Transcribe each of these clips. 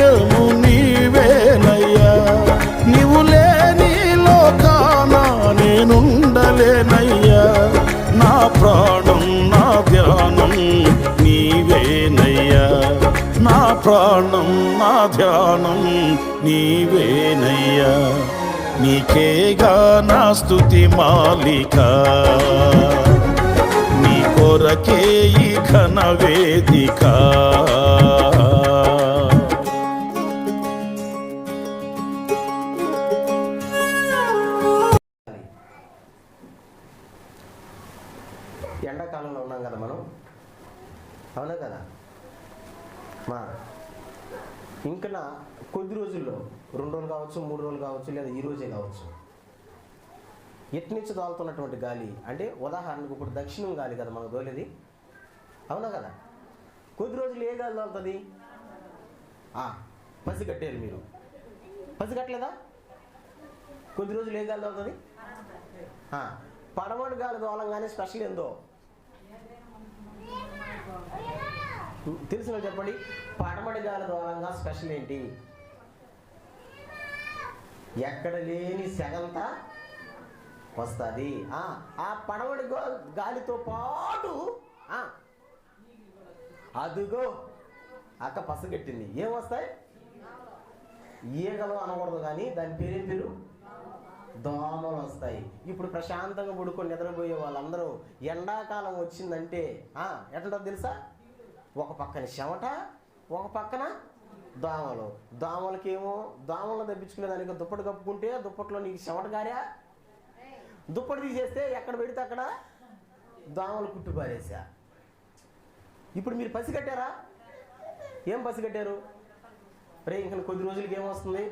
మార్గము నీవేనయ్యా. నీవు లేని లోకాన నేనుండలేనయ్యా. నా ప్రాణం నా ధ్యానం నీవేనయ్యా. నా ప్రాణం నా ధ్యానం నీవేనయ్యా. నీకేగా నా స్థుతి మాలిక. నీ కొరకే ఈ ఘన వేదిక. మా ఇంకా కొద్ది రోజుల్లో రెండు రోజులు కావచ్చు మూడు రోజులు కావచ్చు లేదా ఈ రోజే కావచ్చు ఎట్నుంచి తోలుతున్నటువంటి గాలి? అంటే ఉదాహరణకు ఇప్పుడు దక్షిణం గాలి కదా మనకు తోలేది. అవునా కదా? కొద్ది రోజులు ఏ గాలి తోలుతుంది పసి కట్టేయాలి మీరు. పసి కట్టలేదా? కొద్ది రోజులు ఏ గాలి తోలుతుంది పడమటి గాలి తోలంగానే స్పెషల్ ఏందో? తెలిసిన చెప్పండి. పడమటి గాలి ద్వారంగా స్పెషల్ ఏంటి? ఎక్కడ లేని సెగంతా వస్తుంది. ఆ పడమటి గాలితో పాటు అదుగో అక్క పసగట్టింది ఏం వస్తాయి? ఈగలు అనకూడదు కానీ దాని పేరేం పేరు? దోమలు వస్తాయి. ఇప్పుడు ప్రశాంతంగా పడుకొని నిద్రపోయే వాళ్ళందరూ ఎండాకాలం వచ్చిందంటే ఎట్లా తెలుసా? ఒక పక్కన చెమట ఒక పక్కన దోమలు. దోమలకేమో దోమలను తప్పించుకునే దానికి దుప్పటి కప్పుకుంటే దుప్పట్లో నీకు చెమట గారా? దుప్పటి తీసేస్తే ఎక్కడ పెడితే అక్కడ దోమలు కుట్టు పారేసా ఇప్పుడు మీరు పసి కట్టారా? ఏం పసి కట్టారు? రే ఇంకా కొద్ది రోజులకి ఏమొస్తుంది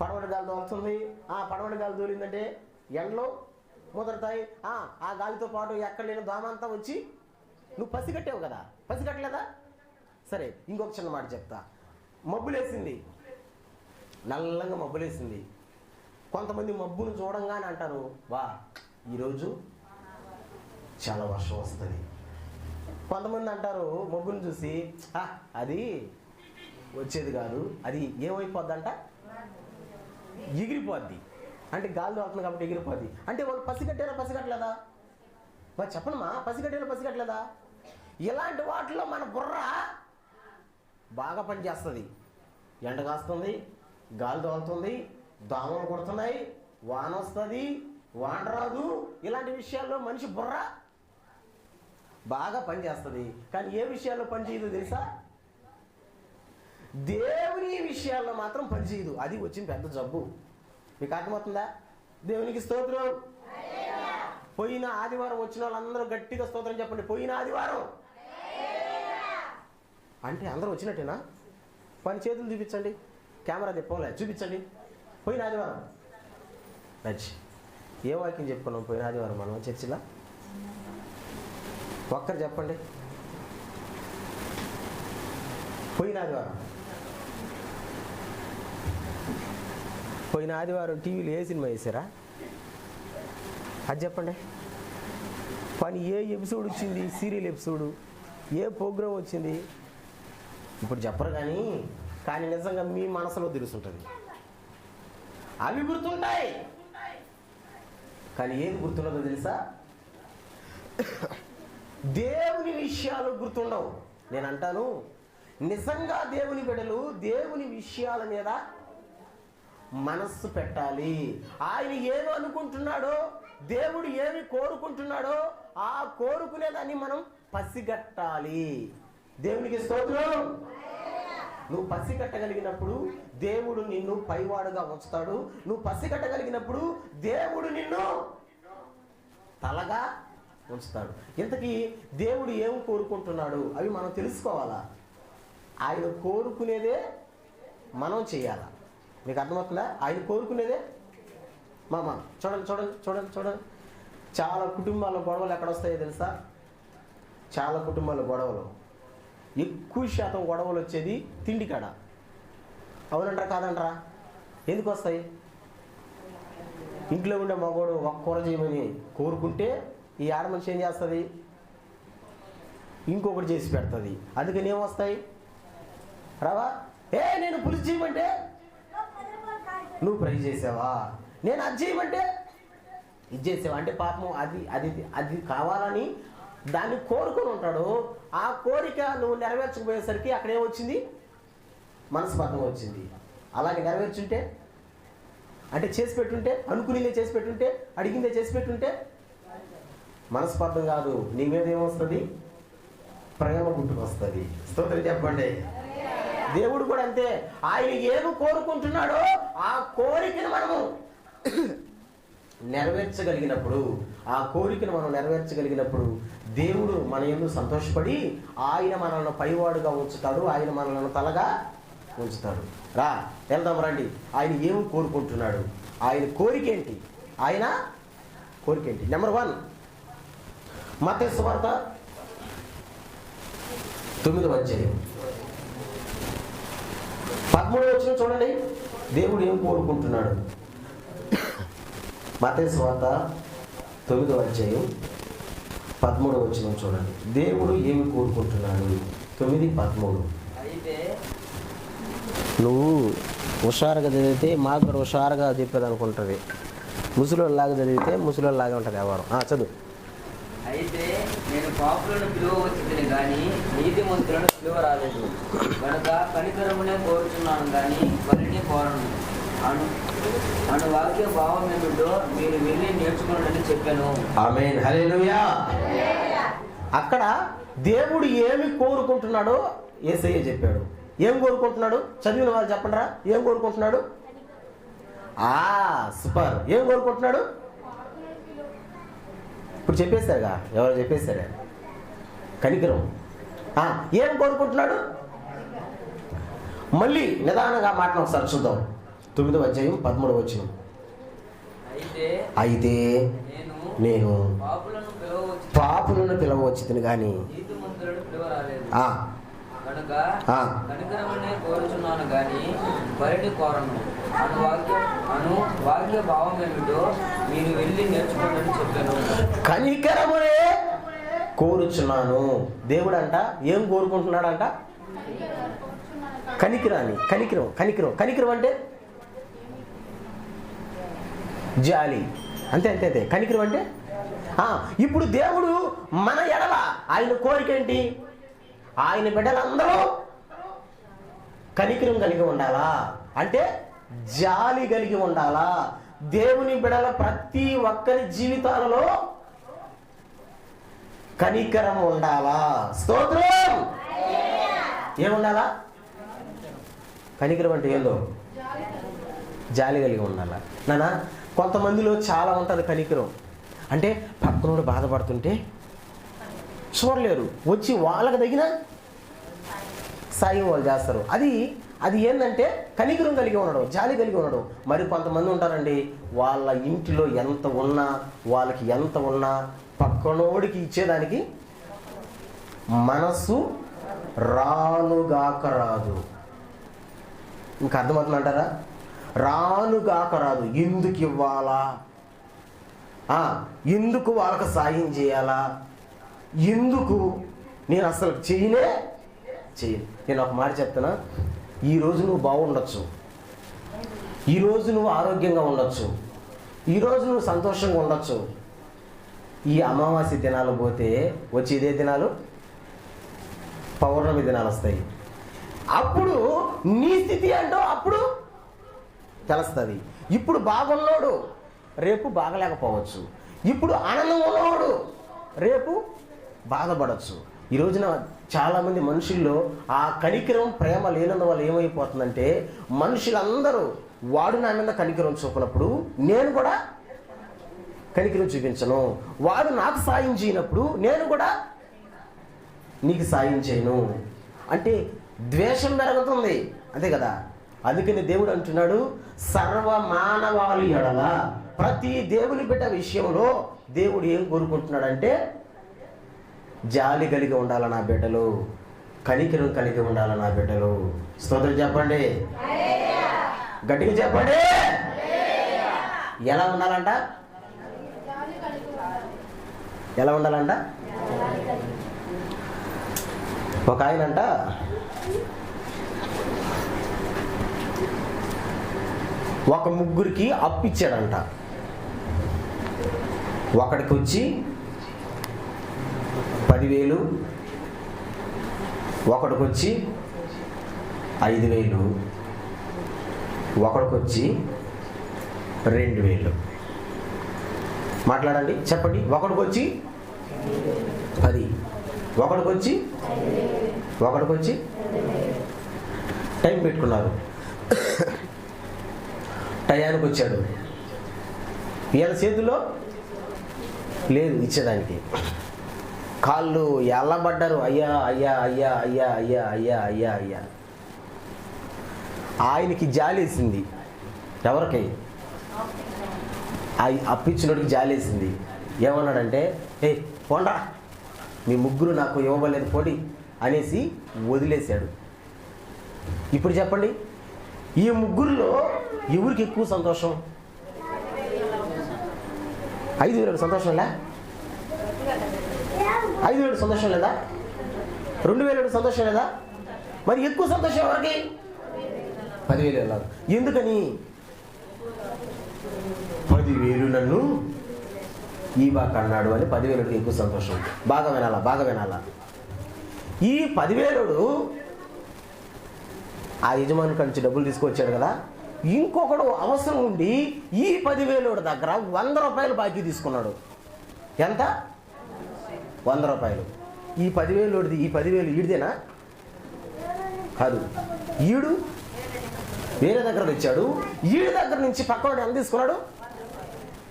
పడవటి గాలి దోలుతుంది ఆ పడవటి గాలి తోలిందంటే ఎండలు ముదరతాయి. ఆ ఆ గాలితో పాటు ఎక్కడ లేని దోమ అంతా వచ్చి నువ్వు పసి కట్టావు కదా. పసిగట్టలేదా సరే ఇంకొక చిన్న మాట చెప్తా. మబ్బులేసింది. నల్లంగా మబ్బులేసింది. కొంతమంది మబ్బును చూడంగానే అంటారు వా ఈరోజు చాలా వర్షం వస్తుంది. కొంతమంది అంటారు మబ్బును చూసి "ఆ, అది వచ్చేది కాదు అది ఏమైపోద్దంట? ఎగిరిపోద్ది. అంటే గాలి దొరుకుతుంది కాబట్టి ఎగిరిపోద్ది. అంటే వాళ్ళు పసిగట్టారా పసిగట్టలేదా మరి చెప్పనమ్మా పసిగట్టేలా పసిగట్టలేదా ఇలాంటి వాటిలో మన బుర్ర బాగా పనిచేస్తుంది. ఎండ కాస్తుంది గాలి తోలుతుంది దోమలు కొడుతున్నాయి వాన వస్తుంది వాన రాదు. ఇలాంటి విషయాల్లో మనిషి బుర్ర బాగా పనిచేస్తుంది. కానీ ఏ విషయాల్లో పనిచేయదు తెలుసా? దేవుని విషయాల్లో మాత్రం పనిచేయదు అది వచ్చిన పెద్ద జబ్బు. మీకు అర్థమవుతుందా? దేవునికి స్తోత్రం. పోయిన ఆదివారం వచ్చిన వాళ్ళందరూ గట్టిగా స్తోత్రం చెప్పండి. పోయిన ఆదివారం. అంటే అందరూ వచ్చినట్టేనా? పని చేతులు చూపించండి కెమెరా తిప్పలే చూపించండి. పోయిన ఆదివారం. నచ్చి. ఏ వాక్యం చెప్పుకున్నాం పోయిన ఆదివారం మనం? చర్చిలో? ఒక్కరు చెప్పండి. పోయిన ఆదివారం. పోయిన ఆదివారం టీవీలో ఏ సినిమా వేసారా అది చెప్పండి. పని ఏ ఎపిసోడ్ వచ్చింది? Serial episode? ఏ ప్రోగ్రాం వచ్చింది? ఇప్పుడు చెప్పరు కానీ కానీ నిజంగా మీ మనసులో తెలుసుంటుంది. అవి గుర్తుంటాయి కానీ ఏది గుర్తుండదో తెలుసా? దేవుని విషయాలు గుర్తుండవు. నేను అంటాను నిజంగా దేవుని బిడ్డలు దేవుని విషయాల మీద మనస్సు పెట్టాలి. ఆయన ఏమి అనుకుంటున్నాడో దేవుడు ఏమి కోరుకుంటున్నాడో ఆ కోరుకునేదాన్ని మనం పసిగట్టాలి. దేవునికి స్తోత్రం. నువ్వు పసి కట్టగలిగినప్పుడు దేవుడు నిన్ను పైవాడుగా ఉంచుతాడు. నువ్వు పసి కట్టగలిగినప్పుడు దేవుడు నిన్ను తలగా ఉంచుతాడు. ఇంతకీ దేవుడు ఏం కోరుకుంటున్నాడు? అవి మనం తెలుసుకోవాలా? ఆయన కోరుకునేదే మనం చేయాలా? మీకు అర్థమవుతుందా? ఆయన కోరుకునేదే మామ. చూడండి చూడండి చూడండి చూడండి. చాలా కుటుంబాల గొడవలు ఎక్కడ వస్తాయో తెలుసా? చాలా కుటుంబాల గొడవలు. ఎక్కువ శాతం గొడవలు వచ్చేది తిండి కాడ అవునంటారా కాదంటారా? ఎందుకు వస్తాయి ఇంట్లో ఉండే మగోడు ఒక కూర చేయమని కోరుకుంటే ఈ ఆడ మనిషి ఏం చేస్తుంది? ఇంకొకటి చేసి పెడుతుంది. అందుకని ఏమొస్తాయి? రావా? ఏ నేను పులుసు చేయమంటే? నువ్వు ఫ్రై చేసావా? నేను అది చేయమంటే? ఇది చేసావా? అంటే పాపం అది అది అది కావాలని దాన్ని కోరుకొని ఉంటాడు. ఆ కోరిక నువ్వు నెరవేర్చకపోయేసరికి అక్కడేమొచ్చింది మనస్పర్ధం వచ్చింది. అలాగే నెరవేర్చుంటే అంటే చేసి పెట్టుంటే అనుకునేదే చేసి పెట్టుంటే అడిగిందే చేసి పెట్టుంటే మనస్పర్ధం కాదు. నీ మీద ఏమొస్తుంది? ప్రేమ గుట్టుకొస్తుంది స్తోత్రం చెప్పండి. దేవుడు కూడా అంతే. ఆయన ఏమి కోరుకుంటున్నాడో ఆ కోరికను మనము నెరవేర్చగలిగినప్పుడు ఆ కోరికను మనం నెరవేర్చగలిగినప్పుడు దేవుడు మన ఎందు సంతోషపడి ఆయన మనల్ని పైవాడుగా ఉంచుతాడు ఆయన మనల్ని తలగా ఉంచుతాడు. రా వెళ్దాం రండి. ఆయన ఏమి కోరుకుంటున్నాడు? ఆయన కోరిక ఏంటి ఆయన కోరిక ఏంటి నెంబర్ వన్ మత వార్త తొమ్మిది అధ్యాయం. పదమూడు వచ్చిన చూడండి. దేవుడు ఏం కోరుకుంటున్నాడు? మతేసు వార్త తొమ్మిదో అధ్యాయం పదమూడు వచ్చిన చూడండి. దేవుడు ఏమి కోరుకుంటున్నాడు? తొమ్మిది పదమూడు. అయితే నువ్వు హుషారుగా చదివితే మాకు కూడా హుషారుగా చెప్పేది అనుకుంటుంది. ముసలిలాగా చదివితే ముసలిలాగా ఉంటుంది ఆ, చదువు. అయితే నేను పాపులను పిలువవచ్చుదని కానీ నీతిమంతులను పిలువ రాలేదు కనుక కనికరమునే కోరుచున్నాను కానీ వరిని కోరను అను వాక్య భావం ఏమిటో మీరు వెళ్ళి నేర్చుకోండి చెప్పాను. ఆమె హల్లెలూయా. అక్కడ దేవుడు ఏమి కోరుకుంటున్నాడో ఏసయ్య చెప్పాడు. ఏం కోరుకుంటున్నాడు? చదివిన వాళ్ళు చెప్పండిరా. ఏం కోరుకుంటున్నాడు? ఆ సూపర్. ఏం కోరుకుంటున్నాడు? ఇప్పుడు చెప్పేశారుగా ఎవరు చెప్పేశారు కనికరం. ఆ, ఏం కోరుకుంటున్నాడు? మళ్ళీ నిదానంగా మాటను ఒకసారి చూద్దాం. తొమ్మిదో అధ్యాయం పదమూడవ వచ్చిన అయితే అయితే నేను పాపులను పిలవచ్చును కానీ కోరుచున్నాను కానీ కోరను. అను వాక్య అను వాక్య భావం ఏమిటో మీరు వెళ్ళి నేర్చుకోండి చెప్పాను. కనికరమునే కోరుచున్నాను. దేవుడు అంట ఏం కోరుకుంటున్నాడంట? కనికిరాన్ని కనికిరం కనికిరం కనికిరం అంటే జాలి. అంతే అంతే అంతే. కనికిరం అంటే? ఇప్పుడు దేవుడు మన ఎడల ఆయన కోరిక ఏంటి? ఆయన బిడ్డలందరూ కనికరం కలిగి ఉండాలా? అంటే జాలి కలిగి ఉండాలా? దేవుని బిడల ప్రతి ఒక్కరి జీవితాలలో కనికరం ఉండాలా? స్తోత్రం! ఏముండాలా కనికరం అంటే ఏందో? జాలి కలిగి ఉండాలా. నానా కొంతమందిలో చాలా ఉంటుంది కనికరం. అంటే పక్కనోడు బాధపడుతుంటే చూడలేరు. వచ్చి వాళ్ళకి తగిన సాయం వాళ్ళు చేస్తారు. అది అది ఏంటంటే కనికరం కలిగి ఉండడం జాలి కలిగి ఉండడం. మరి కొంతమంది ఉంటారండి వాళ్ళ ఇంటిలో ఎంత ఉన్నా వాళ్ళకి ఎంత ఉన్నా పక్కనోడికి ఇచ్చేదానికి మనసు రానుగాక రాదు. ఇంకా అర్థమవుతుందంటారా? రానుగాక రాదు. ఎందుకు ఇవ్వాలా? ఎందుకు వాళ్ళకి సాయం చేయాలా? ఎందుకు నేను అసలు చేయనే చేయను. నేను ఒక మాట చెప్తున్నా. ఈరోజు నువ్వు బాగుండొచ్చు. ఈరోజు నువ్వు ఆరోగ్యంగా ఉండొచ్చు. ఈరోజు నువ్వు సంతోషంగా ఉండొచ్చు. ఈ అమావాస్య దినాలు పోతే వచ్చి ఇదే దినాలు? పౌర్ణమి దినాలు వస్తాయి. అప్పుడు నీ స్థితి అంటో అప్పుడు తెలుస్తుంది. ఇప్పుడు బాగున్నోడు రేపు బాగలేకపోవచ్చు. ఇప్పుడు ఆనందం ఉన్నవాడు రేపు బాధపడచ్చు. ఈ రోజున చాలామంది మనుషుల్లో ఆ కనికరం ప్రేమ లేనందువల్ల ఏమైపోతుందంటే మనుషులందరూ వాడు నా మీద కనికరం చూపినప్పుడు నేను కూడా కనికరం చూపించను. వాడు నాకు సాయం చేయనప్పుడు నేను కూడా నీకు సాయం చేయను. అంటే ద్వేషం పెరుగుతుంది. అంతే కదా? అందుకని దేవుడు అంటున్నాడు సర్వ మానవాళి ఎడల. ప్రతి దేవుని బిడ్డ విషయంలో దేవుడు ఏం కోరుకుంటున్నాడంటే జాలి కలిగి ఉండాల నా బిడ్డలు కనికిరం కలిగి ఉండాల నా బిడ్డలు. స్తోత్రం చెప్పండి. గట్టిగా చెప్పండి. ఎలా ఉండాలంట? ఎలా ఉండాలంట? ఒక ఆయనంట ఒక ముగ్గురికి అప్పిచ్చాడంట ఒకడికి వచ్చి పదివేలు ఒకడికి వచ్చి ఐదు వేలు ఒకడికి వచ్చి రెండు వేలు మాట్లాడండి చెప్పండి. ఒకడికి వచ్చి పది ఒకడికి వచ్చి ఒకడికి వచ్చి టైం పెట్టుకున్నారు. టయానికి వచ్చాడు వీళ్ళ చేతిలో లేదు ఇచ్చేదానికి. కాళ్ళు ఎల్లబడ్డారు. అయ్యా అయ్యా అయ్యా అయ్యా అయ్యా అయ్యా అయ్యా అయ్యా. ఆయనకి జాలేసింది. ఎవరికి? ఆ అప్పించినోడికి జాలేసింది. ఏమన్నాడంటే ఏ పోండా మీ ముగ్గురు నాకు ఇవ్వబలేదు పోటీ అనేసి వదిలేశాడు. ఇప్పుడు చెప్పండి. ఈ ముగ్గురులో ఎవరికి ఎక్కువ సంతోషం? ఐదు వేలకు సంతోషం లే ఐదు వేలకు సంతోషం లేదా? రెండు వేలకు సంతోషం లేదా? మరి ఎక్కువ సంతోషం ఎవరికి? పదివేలు వెళ్ళాలి ఎందుకని? పదివేలు నన్ను ఈ బాక అన్నాడు అని పదివేలుడికి ఎక్కువ సంతోషం. బాగా వినాలా బాగా వినాలా? ఈ పదివేలుడు ఆ యజమాని నుంచి డబ్బులు తీసుకొచ్చాడు కదా. ఇంకొకడు అవసరం ఉండి ఈ పదివేలుడు దగ్గర వంద రూపాయలు బాకీ తీసుకున్నాడు. ఎంత? వంద రూపాయలు. ఈ పదివేలుది ఈ పదివేలు ఈడిదేనా? కాదు. ఈడు వేరే దగ్గర తెచ్చాడు. ఈడి దగ్గర నుంచి పక్కవాడు ఎంత తీసుకున్నాడు?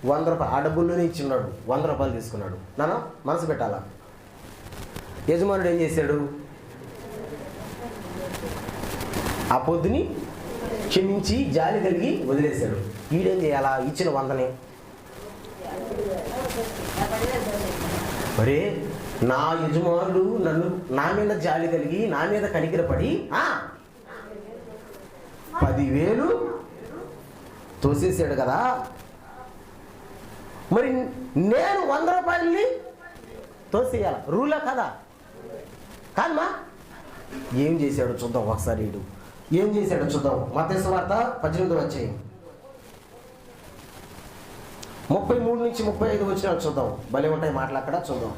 వంద రూపాయలు. ఆ డబ్బుల్లోనే ఇచ్చిన్నాడు వంద రూపాయలు తీసుకున్నాడు. నాన్న మనసు పెట్టాలా? యజమానుడు ఏం చేశాడు? ఆ పొద్దుని క్షమించి జాలి కలిగి వదిలేశాడు. వీడేం చేయాలా? ఇచ్చిన వందని. మరే నా యజమానుడు నన్ను నా మీద జాలి కలిగి నా మీద కనికిరపడి పదివేలు తోసేసాడు కదా. మరి నేను వంద రూపాయలని తోసేయాల? రూలా కదా? కాదమ్మా ఏం చేశాడు చూద్దాం ఒకసారి వీడు ఏం చేశాడో చూద్దాం. మత్స్య వార్త పద్దెనిమిది వచ్చాయి ముప్పై మూడు నుంచి ముప్పై ఐదు వచ్చిన చూద్దాం. భలే ఉంటాయి మాటలు అక్కడ చూద్దాం.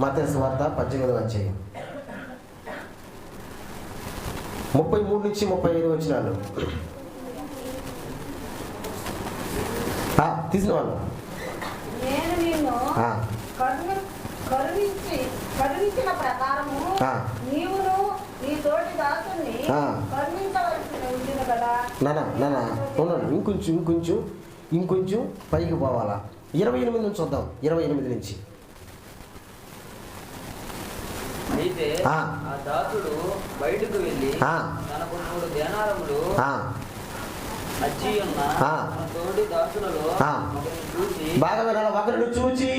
మత్స్య వార్త పద్దెనిమిది వచ్చాయి ముప్పై మూడు నుంచి ముప్పై ఐదు వచ్చినాలు ఆ, తీసిన వాళ్ళు కరుణించిన ప్రకారము. నీవును నీ తోటి దాసుని నానా నానా ఉన్నాను ఇంకొంచెం ఇంకొంచెం ఇంకొంచెం పైకి పోవాలా? ఇరవై ఎనిమిది నుంచి చూద్దాం ఇరవై ఎనిమిది నుంచి. అయితే ఆ. ఆ దాసుడు బయటకు వెళ్ళి. తనకు మూడు దేనారములు ఉన్న తోడి దాసులలో చూసి బాగా వినాలి? ఒకరిని చూచి.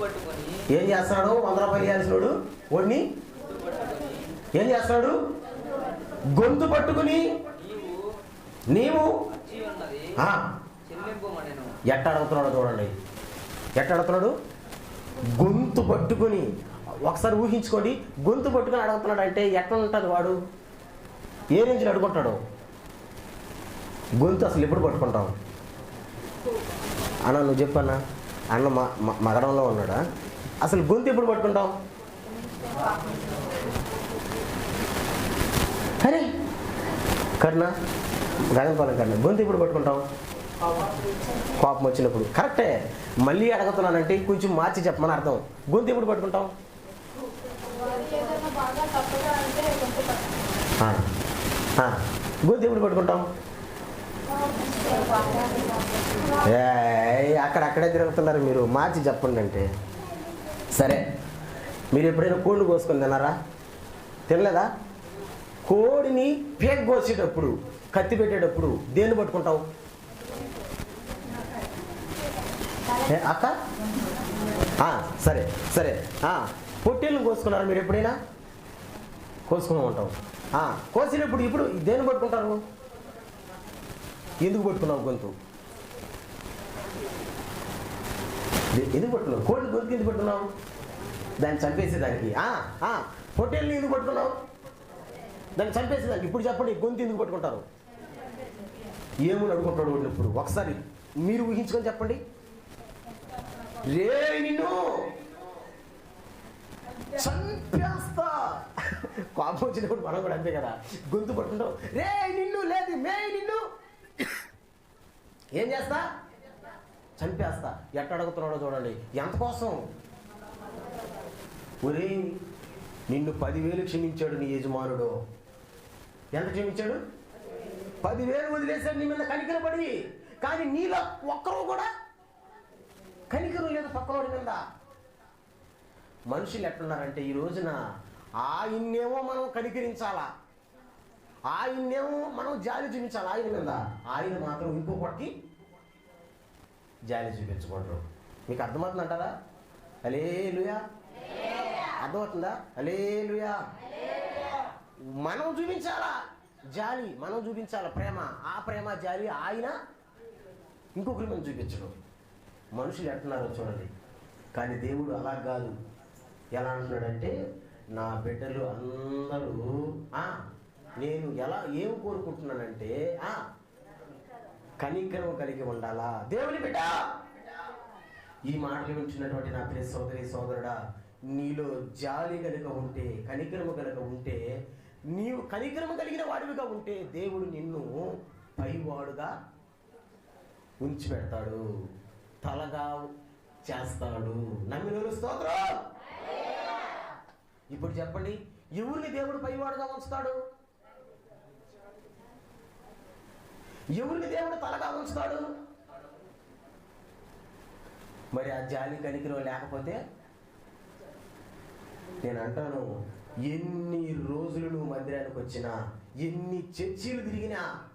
పట్టుకొని ఏం చేస్తున్నాడు? వంద రూపాయలు ఇవ్వాల్సినోడు? వాడిని? ఏం చేస్తున్నాడు? గొంతు పట్టుకుని నీవు ఎట్ట అడుగుతున్నాడో చూడండి. ఎట్ట అడుగుతున్నాడు గొంతు పట్టుకుని. ఒకసారి ఊహించుకోండి. గొంతు పట్టుకుని అడుగుతున్నాడు అంటే ఎట్లా ఉంటుంది వాడు? ఏ రేంజ్లో అడుగుంటాడు? గొంతు అసలు ఎప్పుడు పట్టుకుంటాం? అన్న నువ్వు చెప్పన్నా అన్న మ మ- మగడంలో ఉన్నాడా? అసలు గొంతు ఎప్పుడు పట్టుకుంటాం? అరే కర్ణ గగనపాలెం కర్ణ గొంతు ఇప్పుడు పట్టుకుంటాం కోపం వచ్చినప్పుడు. కరెక్టే. మళ్ళీ అడుగుతున్నానంటే కొంచెం మార్చి చెప్పమని అర్థం. గొంతు ఎప్పుడు పట్టుకుంటాం గొంతు ఎప్పుడు పట్టుకుంటాం అక్కడక్కడే తిరుగుతున్నారు మీరు. మార్చి చెప్పండి అంటే. సరే. మీరు ఎప్పుడైనా కోళ్ళు కోసుకొని తిన్నారా? తినలేదా? కోడిని పేగ్గోసేటప్పుడు కత్తి పెట్టేటప్పుడు దేన్ని పట్టుకుంటావు? ఏ, అక్క? సరే సరే. ఆ, పొట్టేళ్ళని మీరు ఎప్పుడైనా? కోసుకుని ఉంటాం కోసినప్పుడు ఇప్పుడు దేన్ని పట్టుకుంటారు? ఎందుకు పట్టుకున్నావు గొంతు? ఎందుకు పట్టుకున్నావు? కోడిని గొంతు ఎందుకు పట్టుకున్నావు? దాన్ని చంపేసేదానికి. పొట్టేళ్ళని ఎందుకు పట్టుకున్నావు? దాన్ని చంపేసేదానికి ఇప్పుడు చెప్పండి గొంతు ఎందుకు పట్టుకుంటారు? ఏమని అడుగుంటాడు ఇప్పుడు? ఒకసారి మీరు ఊహించుకొని చెప్పండి. రే నిన్ను! చంపేస్తా! కోపం వచ్చినప్పుడు మనం కూడా అంతే కదా. గొంతు పట్టుకుంటాం. రే నిన్ను లేదు మే నిన్ను! ఏం చేస్తా? చంపేస్తా. ఎట్ట అడుగుతున్నాడో చూడండి. ఎంత కోసం? ఒరే నిన్ను పదివేలు క్షమించాడు నీ యజమానుడు. ఎంత క్షమించాడు? పదివేలు వదిలేశాడు నీ మీద కనికరపడి కానీ నీలో ఒక్కరూ కూడా కనికరం లేదు పక్కనోడి మీద. మనుషులు ఎట్లున్నారంటే ఈ రోజున ఆయన్నేమో మనం కనికరించాలా? ఆయన్నేమో మనం జాలి చూపించాలి ఆయన మీద? ఆయన మాత్రం ఇంకొకటి జాలి చూపించకూడదు మీకు అర్థమవుతుంది అంటారా అలే లుయా అర్థమవుతుందా? అలే లుయా మనం చూపించాలా? జాలి. మనం చూపించాలా ప్రేమ. ఆ ప్రేమ జాలి ఆయన ఇంకొకరి మనం చూపించడం. మనుషులు ఎట్టున్నారో చూడండి. కానీ దేవుడు అలా కాదు. ఎలా అంటున్నాడంటే నా బిడ్డలు అందరూ ఆ, నేను ఎలా ఏం కోరుకుంటున్నానంటే ఆ, కనికరం కలిగి ఉండాలా? దేవుని బిడ్డ! ఈ మాటలు వింటున్నటువంటి నా ప్రియ సోదరి సోదరుడా నీలో జాలి కనుక ఉంటే కనికరము కనుక ఉంటే నీవు కనికరము కలిగిన వాడివిగా ఉంటే దేవుడు నిన్ను పైవాడుగా ఉంచి పెడతాడు. తలగా చేస్తాడు. నమ్మినోరు స్తోత్రం. ఇప్పుడు చెప్పండి ఎవరిని దేవుడు పైవాడుగా ఉంచుతాడు? ఎవరిని దేవుడు తలగా ఉంచుతాడు? మరి ఆ జాలి కనికరం లేకపోతే నేను అంటాను ఎన్ని రోజులు నువ్వు మందిరానికి వచ్చినా ఎన్ని చర్చీలు తిరిగినా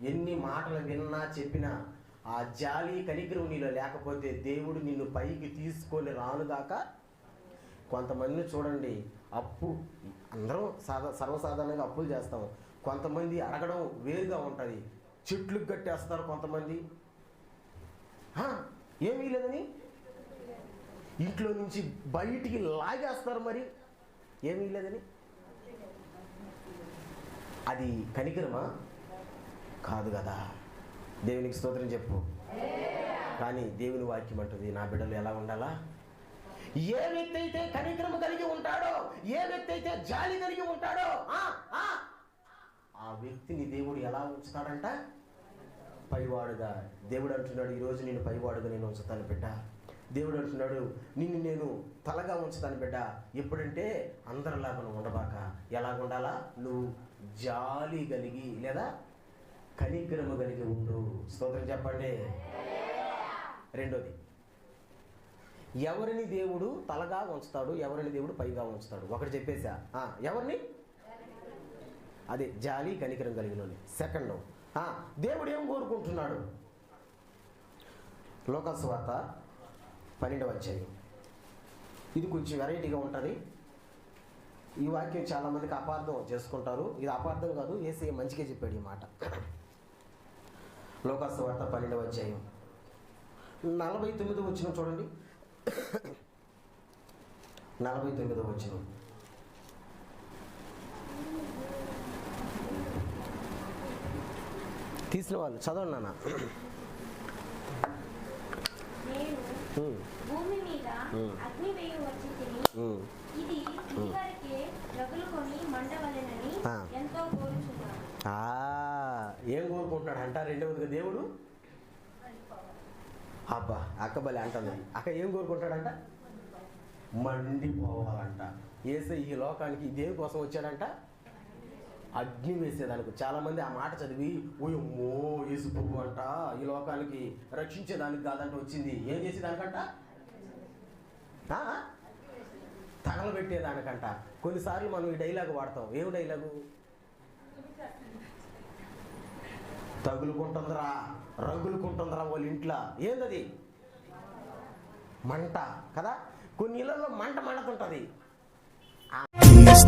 ఎన్ని మాటలు విన్నా చెప్పినా ఆ జాలి కనికరం నీలో లేకపోతే దేవుడు నిన్ను పైకి తీసుకొని రానుదాకా కొంతమందిని చూడండి అప్పు అందరం సాధా సర్వసాధారణంగా అప్పులు చేస్తాం. కొంతమంది అడగడం వేరుగా ఉంటుంది. చెట్లు కట్టేస్తారు కొంతమంది. ఏమీ లేదని ఇంట్లో నుంచి బయటికి లాగేస్తారు మరి. ఏమీ లేదని? అది కనికరమా? కాదు కదా. దేవునికి స్తోత్రం చెప్పు. కానీ దేవుని వాక్యం అంటుంది నా బిడ్డలు ఎలా ఉండాలా? ఏ వ్యక్తి అయితే కనికరము కలిగి ఉంటాడో ఏ వ్యక్తి అయితే జాలి కలిగి ఉంటాడో ఆ, ఆ, ఆ వ్యక్తిని దేవుడు ఎలా ఉంచుతాడంట? పైవాడుగా. దేవుడు అంటున్నాడు ఈరోజు నేను పైవాడుగా నేను ఉంచుతాను బిడ్డ. దేవుడు అంటున్నాడు నిన్ను నేను తలగా ఉంచుతాను బిడ్డ. ఎప్పుడంటే అందరిలాగా ఉండబాక. ఎలాగ ఉండాలా? నువ్వు జాలి కలిగి లేదా కనికరము కలిగి ఉండు. స్తోత్రం చెప్పండి. రెండోది ఎవరిని దేవుడు తలగా ఉంచుతాడు ఎవరిని దేవుడు పైగా ఉంచుతాడు? ఒకటి చెప్పేసా. ఎవరిని? అదే జాలి కనికరం కలిగిన సెకండ్ దేవుడు ఏం కోరుకుంటున్నాడు? లోకస్వార్త పన్నెండవ అధ్యాయం. ఇది కొంచెం వెరైటీగా ఉంటుంది. ఈ వాక్యం చాలామందికి అపార్థం చేసుకుంటారు. ఇది అపార్థం కాదు ఏసీ మంచిగా చెప్పాడు ఈ మాట. లోకస్వార్త పన్నెండవ అధ్యాయం. నలభై తొమ్మిది వచ్చిన చూడండి. నలభై తొమ్మిదో వచ్చిన తీసిన వాళ్ళు చదవండి నాన్న నేను ఉమ్, భూమి మీద. అగ్ని వేయి వచ్చి. ఇది ఇదివరకే మండవలెనని. ఎంతో కోరుచున్నాను ఆ, ఏం కోరుకుంటున్నాడు? అంట రెండవదిగా దేవుడు? అబ్బా అక్క బలి అంటుంది. అక్క ఏం కోరుకుంటాడంట మండిపోవాలంట. ఏసై ఈ లోకానికి దేని కోసం వచ్చాడంట? అగ్ని వేసేదానికి. చాలామంది ఆ మాట చదివి ఓయమ్మో యేసు ప్రభు అంట ఈ లోకానికి రక్షించేదానికి కాదంట వచ్చింది. ఏం చేసేదానికంట? తగలబెట్టేదానికంట. కొన్నిసార్లు మనం ఈ డైలాగ్ వాడతాం. ఏం డైలాగు? తగులుకుంటుందిరా రగులుకుంటుందిరా వాళ్ళ ఇంట్లో. ఏందది? మంట కదా? కొన్ని ఇళ్ళల్లో మంట మండుతుంటుంది. ఈ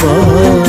oh